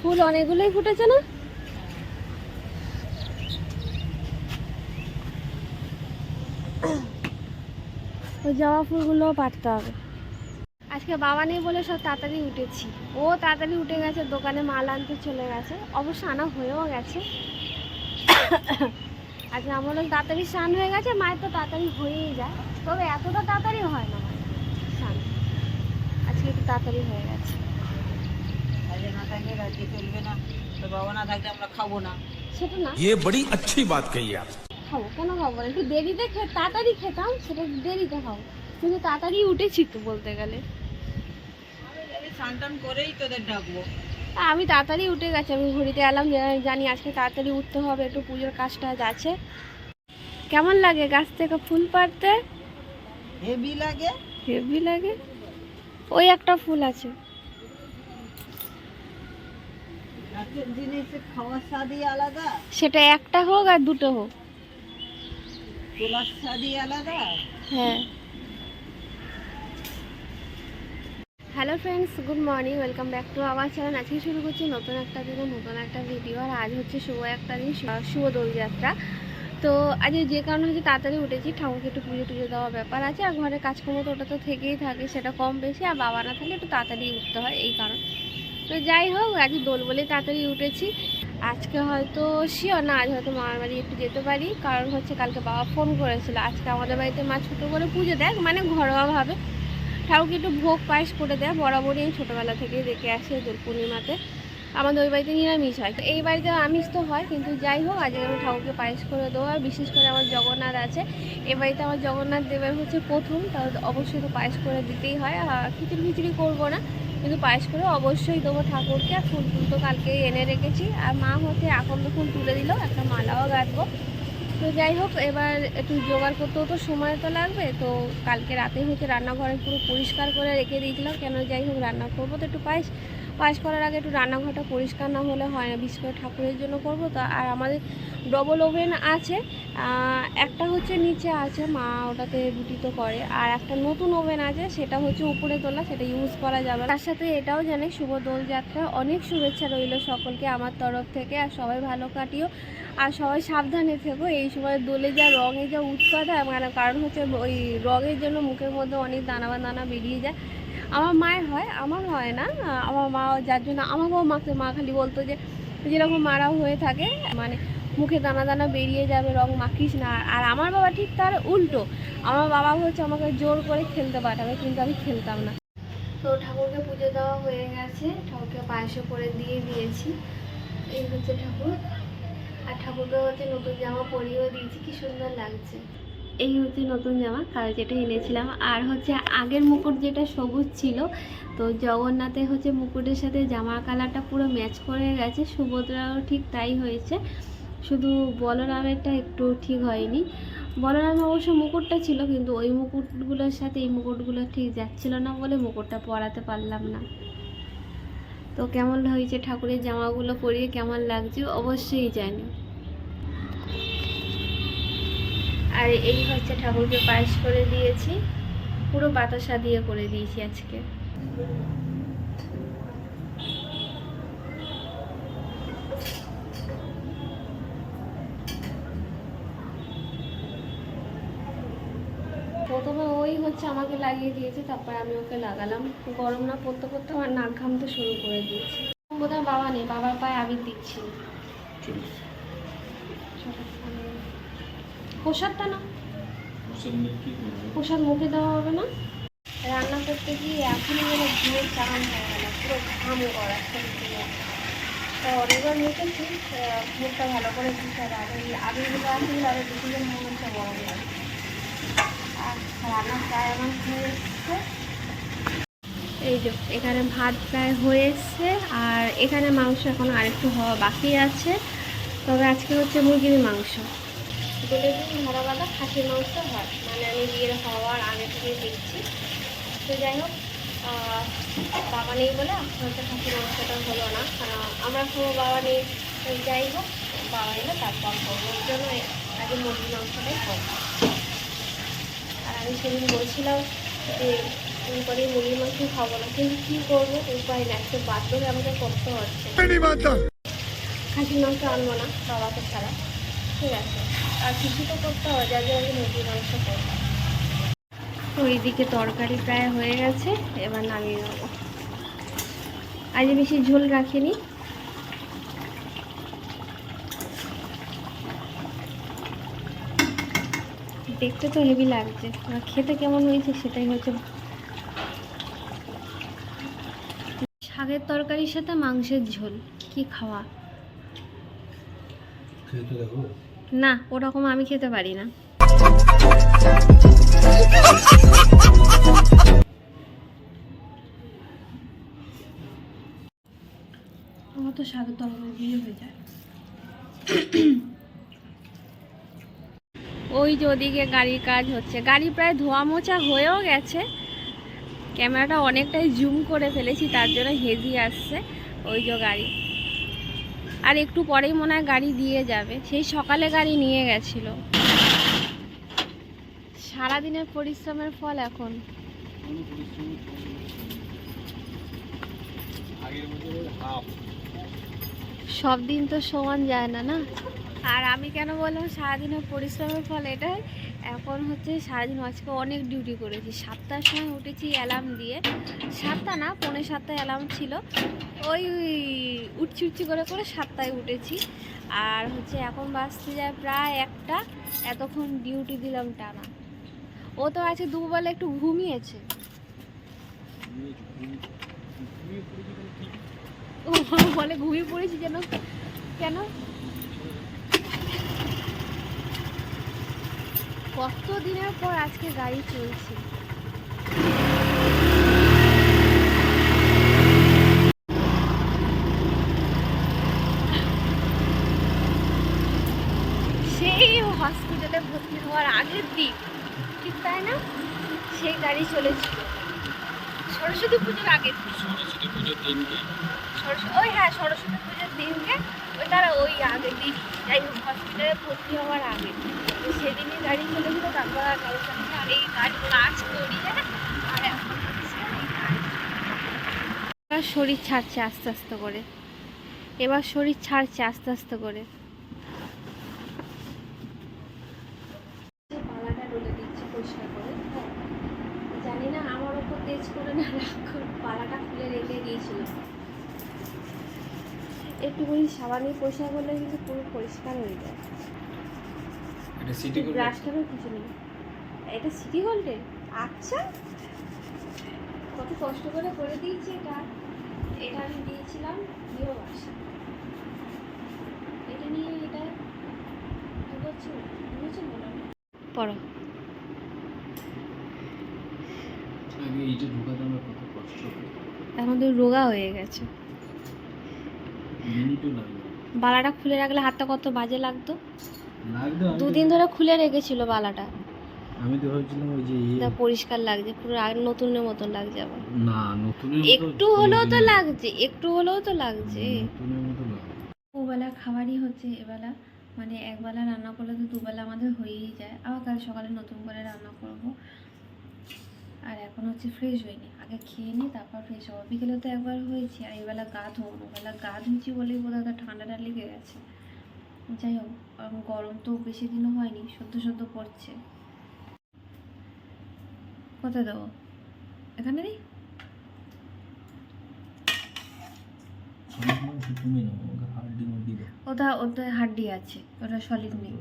ফুল অনেকগুলোই ফুটেছে না? ওই জবা ফুলগুলোও পারতে হবে। আজকে বাবা নেই বলে সব তাড়াতাড়ি উঠেছি। ও তাড়াতাড়ি উঠে গেছে, দোকানে মাল আনতে চলে গেছে। অবশ্য আনা হয়েও গেছে। আজকে আমার লোক তাড়াতাড়ি স্নান হয়ে গেছে মায়ের তো তাড়াতাড়ি হয়েই যায় তবে এতটা তাড়াতাড়ি হয় না মায়ের স্নান আজকে একটু তাড়াতাড়ি হয়ে গেছে আজকে না থাকলে রাজ্যে চলবে না তো বাবা না থাকলে আমরা খাবো না সেটা না ये बड़ी अच्छी बात कही आप খাবো কেন খাবো না একটু দেরিতে খে তাড়াতাড়ি খেতাম সেটা দেরিতে খাবো কিন্তু তাড়াতাড়ি উঠেছি তো বলতে গেলে আমি স্নান টান করেই তোদের ডাকবো আর আমি তাড়াতাড়ি উঠে গেছি আমি ঘড়িতে এলাম জানি আজকে তাড়াতাড়ি উঠতে হবে একটু পুজোর কাজ টাজ আছে। কেমন লাগে গাছ থেকে ফুল পাড়তে? হেভি লাগে? হেভি লাগে? ওই একটা ফুল আছে। সেটা একটা হোক আর দুটো হোক। আলাদা। হ্যাঁ। Hello friends good morning welcome back to our channel আজকে শুরু করছি নতুন একটা দিনে নতুন একটা ভিডিও আর আজ হচ্ছে শুভ একটা দিন, শুভ দোলযাত্রা তো আজ যে কারণে হচ্ছে তাড়াতাড়ি উঠেছি, ঠাকুরকে একটু পুজো টুজো দেওয়ার ব্যাপার আছে আর ঘরে কাজকর্ম তো ওটা তো থেকেই থাকে, সেটা কম বেশি আর বাবা না থাকলে একটু তাড়াতাড়ি উঠতে হয় এই কারণ। তো যাই হোক, আজ দোল বলেই তাড়াতাড়ি উঠেছি। আজকে হয়তো শিওর না, আজ হয়তো মামার বাড়ি একটু যেতে পারি, কারণ হচ্ছে কালকে বাবা ফোন করেছিল। আজকে আমাদের বাড়িতে মা ছোটো করে পুজো দেয় মানে ঘরোয়াভাবে। ঠাকুরকে একটু ভোগ পায়েস করে দেয় বরাবরই আমি ছোটোবেলা থেকেই দেখে আসি দোল পূর্ণিমাতে। আমাদের ওই বাড়িতে নিরামিষ হয়। তো এই বাড়িতে আমিষ তো হয়, কিন্তু যাই হোক, আজকে আমি ঠাকুরকে পায়েস করে দেবো। আর বিশেষ করে আমার জগন্নাথ আছে। এ বাড়িতে আমার জগন্নাথ দেবের হচ্ছে প্রথম তাহলে তো অবশ্যই তো পায়েস করে দিতেই হয়। খিচুড়ি খিচুড়ি করব না, কিন্তু পায়েস করে অবশ্যই দেবো ঠাকুরকে। আর ফুল ফুল তো কালকে এনে রেখেছি। আর মা হচ্ছে আকন্দ ফুল তুলে দিল, একটা মালাও গাঁথবো। তো যাই হোক, এবার একটু জোগাড় করতেও তো সময় তো লাগবে, তো কালকে রাতে হচ্ছে রান্নাঘরে পুরো পরিষ্কার করে রেখে দিয়েছিলাম কেন যাই হোক, রান্না করব তো একটু পায়েস। পায়েস করার আগে একটু রান্নাঘরটা পরিষ্কার না হলে হয় না, বিশেষ করে ঠাকুরের জন্য করব তো। আর আমাদের ডবল ওভেন আছে একটা হচ্ছে নিচে আছে, মা ওটাতে রুটি তো করে। আর একটা নতুন ওভেন আছে, সেটা হচ্ছে উপরে তোলা, সেটা ইউজ করা যাবে। তার সাথে এটাও জানে, শুভ দোলযাত্রা অনেক শুভেচ্ছা রইল সকলকে আমার তরফ থেকে, আর সবাই ভালো কাটিও, আর সবাই সাবধানে থেকো। এই সময় দোলে যা রঙে যা উৎপাদ হয় মানে কারণ হচ্ছে ওই রঙের জন্য মুখের মধ্যে অনেক দানা বা দানা বেরিয়ে যায়। আমার মায়ের হয়, আমার হয় না। আমার মা যার জন্য আমাকেও মাকে, মা খালি বলতো যে, যেরকম মারাও হয়ে থাকে মানে মুখে দানা দানা বেরিয়ে যাবে, রং মাখিস না। আর আমার বাবা ঠিক তার উল্টো। আমার বাবা হচ্ছে আমাকে জোর করে খেলতে পাঠাবে, কিন্তু আমি খেলতাম না। তো ঠাকুরকে পুজো দেওয়া হয়ে গেছে। ঠাকুরকে পায়েসে করে দিয়ে দিয়েছি। এই হচ্ছে ঠাকুর। আর ঠাকুরকে হচ্ছে নতুন জামা পরিয়েও দিয়েছি। কি সুন্দর লাগছে। এই হচ্ছে নতুন জামা, কাল যেটা এনেছিলাম। আর হচ্ছে আগের মুকুট যেটা সবুজ ছিল, তো জগন্নাথের হচ্ছে মুকুটের সাথে জামার কালারটা পুরো ম্যাচ করে গেছে, সুভদ্রাও ঠিক তাই হয়েছে। শুধু বলরামেরটা একটু ঠিক হয়নি। বলরামে অবশ্য মুকুটটা ছিল, কিন্তু ওই মুকুটগুলোর সাথে এই মুকুটগুলো ঠিক যাচ্ছিল না বলে মুকুটটা পরাতে পারলাম না। তো কেমন হয়েছে ঠাকুরের জামাগুলো পরিয়ে, কেমন লাগছে অবশ্যই জানি। আর এই হচ্ছে ঠাকুরকে পায়েস করে দিয়েছি। পুরো বাতাসা দিয়ে করে দিয়েছি আজকে। প্রথমে ওই হচ্ছে আমাকে লাগিয়ে দিয়েছে তারপর আমি ওকে লাগালাম। গরম না পড়তে পড়তে আমার নাক ঘামতে শুরু করে দিয়েছে। বোধহয় বাবা নেই বাবার পায়ে আবির দিচ্ছি। প্রসাদটা না প্রসাদ মুখে দেওয়া হবে না। রান্না করতে গিয়ে এখনই মানে ঘুমের চান হয়ে গেল পুরো ঘাম করা তো অনেকবার মেখেছি মুখটা ভালো করে হবে। আবির আবিরগুলো আছে আরও যেন মনে হচ্ছে লাগে আর রান্না প্রায় আমার হয়ে এসছে। এই যে এখানে ভাত প্রায় হয়ে এসছে। আর এখানে মাংস এখন আরেকটু হওয়া বাকি আছে। তবে আজকে হচ্ছে মুরগির মাংস। দোলের দিন ধরা বাঁধা খাসির মাংস হয়। মানে আমি বিয়ের হওয়ার আগে থেকে দেখছি। তো যাই হোক বাবা নেই বলে হচ্ছে খাসির মাংসটা হলো না। আমরা কোনো বাবা নেই। যাই হোক বাবা এলে তারপর করব ওর জন্য আগে মুরগির মাংসটাই করব আর আমি সেদিন বলছিলাম যে করে মুরগির মাংস খাব না। কিন্তু কী করব? উপায় না একটু বাধ্য হয়ে আমাকে করতে হচ্ছে। খাসির মাংস আনব না বাবাকে ছাড়া। ঠিক আছে। আর কিছু তো করতে হবে যার জন্য আমি মুরগির মাংস করব ওইদিকে তরকারি প্রায় হয়ে গেছে এবার নামিয়ে নেব। আজ বেশি ঝোল রাখিনি। দেখতে তো হেভি লাগছে আর খেতে কেমন হয়েছে সেটাই হচ্ছে শাকের তরকারির সাথে মাংসের ঝোল কি খাওয়া? না ওরকম আমি খেতে পারি না। আমার তো শাকের তরকারি দিয়ে হয়ে যায়। ওই যে ওদিকে গাড়ির কাজ হচ্ছে। গাড়ি প্রায় ধোয়া মোছা হয়েও গেছে। ক্যামেরাটা অনেকটাই জুম করে ফেলেছি তার জন্য হেজি আসছে। ওই যে গাড়ি। আর একটু পরেই মনে হয় গাড়ি দিয়ে যাবে। সেই সকালে গাড়ি নিয়ে গেছিল। সারাদিনের পরিশ্রমের ফল এখন। সব দিন তো সমান যায় না না? আর আমি কেন বললাম সারাদিনের পরিশ্রমের ফল এটাই? এখন হচ্ছে সারাদিন আজকে অনেক ডিউটি করেছি। সাতটার সময় উঠেছি অ্যালার্ম দিয়ে। সাতটা না, পৌনে সাতটায় অ্যালার্ম ছিল। ওই উঠছি উঠছি করে করে সাতটায় উঠেছি। আর হচ্ছে এখন বাজতে যায় প্রায় একটা। এতক্ষণ ডিউটি দিলাম টানা। ও তো আছে দুপুরবেলা একটু ঘুমিয়েছে। ও বলে ঘুমিয়ে পড়েছি যেন। কেন? কত দিনের পর আজকে গাড়ি চলছে? সেই হসপিটালে ভর্তি হওয়ার আগের দিন ঠিক তাই না? সেই গাড়ি চলেছিল। সরস্বতী পুজোর আগের দিন। সরস্বতী ওই হ্যাঁ সরস্বতী পুজোর দিনকে ওই আগের দিন যাই হোক হসপিটালে ভর্তি হওয়ার আগে। তো সেদিনই গাড়ি চলেছিল, তারপর আর গাড়ি চলেছিল আর এই গাড়ি কাজ করিয়ে আর এখন শরীর ছাড়ছে আস্তে আস্তে করে। এবার শরীর ছাড়ছে আস্তে আস্তে করে। করে হ্যাঁ। জানি না আমার ওপর তেজ করে না, রাগ করে পালাটা খুলে রেখে দিয়েছিল একটুখানি সাবানে পরিষ্কার করলে কিন্তু পুরো পরিষ্কার হয়ে যায়। এটা সিটি গোল্ড ব্রাশটারও কিছু নেই। এটা সিটি গোল্ডে আচ্ছা। কত কষ্ট করে করে দিয়েছি এটা। এটা আমি দিয়েছিলাম প্রিয় বাসা। এটা নিয়ে এটা দু বছর দু বছর বলো পড়ো। আগে এইটা ঢোকাতে আমার কত কষ্ট এখন তো রোগা হয়ে গেছে। বালাটা খুলে রাখলে হাতটা কত বাজে লাগতো? দুদিন ধরে খুলে রেখেছিল বালাটা। আমি তো ভাবছিলাম ওই যে পরিষ্কার লাগছে পুরো আর- নতুনের মতন লাগছে আবার। না নতুনের মতো একটু হলেও তো লাগছে একটু হলেও তো লাগছে। নতুনের মতো ওবেলা খাবারই হচ্ছে এবেলা মানে একবেলা রান্না করলে তো দুবেলা আমাদের হয়েই যায়। আবার কাল সকালে নতুন করে রান্না করব। আর এখন হচ্ছে ফ্রেশ হয়নি। আগে খেয়ে নিই তারপর ফ্রেশ হব বিকেলে তো একবার হয়েছি আর এবেলা গা ধোবো বেলা গা ধুয়েছি বলেই বোধহয় তো ঠান্ডাটা লেগে গেছে। যাই হোক গরম তো বেশি দিনও হয়নি সদ্য সদ্য পড়ছে। কোথায় দেবো এখানে দিই ওটা ওটা হাড্ডি আছে ওটা সলিড নেই।